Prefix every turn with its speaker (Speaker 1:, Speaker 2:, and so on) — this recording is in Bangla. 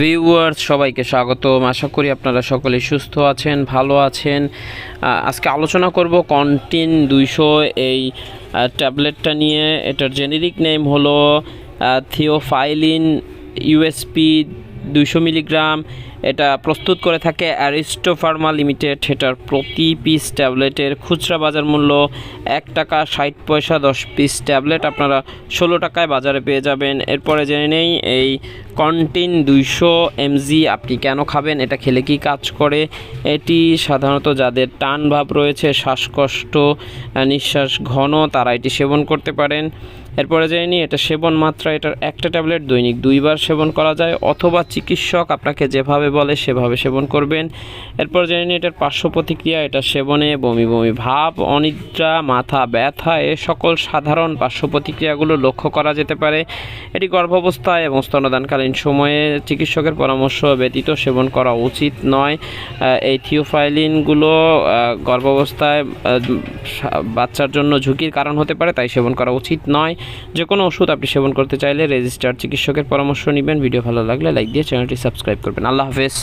Speaker 1: ভিউয়ার্স সবাইকে স্বাগতম। আশা করি আপনারা সকলে সুস্থ আছেন, ভালো আছেন। আজকে আলোচনা করব কন্টিন দুইশো এই ট্যাবলেটটা নিয়ে। এটার জেনেরিক নেম হলো থিওফাইলিন ইউএসপি দুইশো মিলিগ্রাম, এটা প্রস্তুত করে থাকে অ্যারিস্টো ফার্মা লিমিটেড। এটার প্রতি পিস ট্যাবলেটের খুচরা বাজার মূল্য এক টাকা ষাট পয়সা দশ পিস ট্যাবলেট। আপনারা ষোলো টাকায় বাজারে পেয়ে যাবেন। এরপরে জেনে নেই, এই কন্টিন দুইশো এমজি আপনি কেন খাবেন? এটা খেলে কি কাজ করে? এটি সাধারণত যাদের টান ভাব রয়েছে, শ্বাসকষ্ট, নিঃশ্বাস ঘন, তারা এটি সেবন করতে পারেন। এরপরে জেনে নিই, এটা সেবন মাত্রা, এটার একটা ট্যাবলেট দৈনিক দুইবার সেবন করা যায়, অথবা চিকিৎসক আপনাকে যেভাবে বলে সেভাবে সেবন করবেন। এরপর জেনে নিই, এটার পার্শ্ব প্রতিক্রিয়া, এটা সেবনে বমি বমি ভাব, অনিদ্রা, মাথা ব্যথা, এ সকল সাধারণ পার্শ্ব প্রতিক্রিয়াগুলো লক্ষ্য করা যেতে পারে। এটি গর্ভাবস্থায় এবং স্তনদানকালীন সময়ে চিকিৎসকের পরামর্শ ব্যতীত সেবন করা উচিত নয়। এই থিওফাইলিনগুলো গর্ভাবস্থায় বাচ্চার জন্য ঝুঁকির কারণ হতে পারে, তাই সেবন করা উচিত নয়। যে কোনো ওষুধ আপনি সেবন করতে চাইলে রেজিস্টার চিকিৎসকের পরামর্শ নেবেন। ভিডিও ভালো লাগলে লাইক দিয়ে চ্যানেলটি সাবস্ক্রাইব করবেন। আল্লাহ হাফেজ।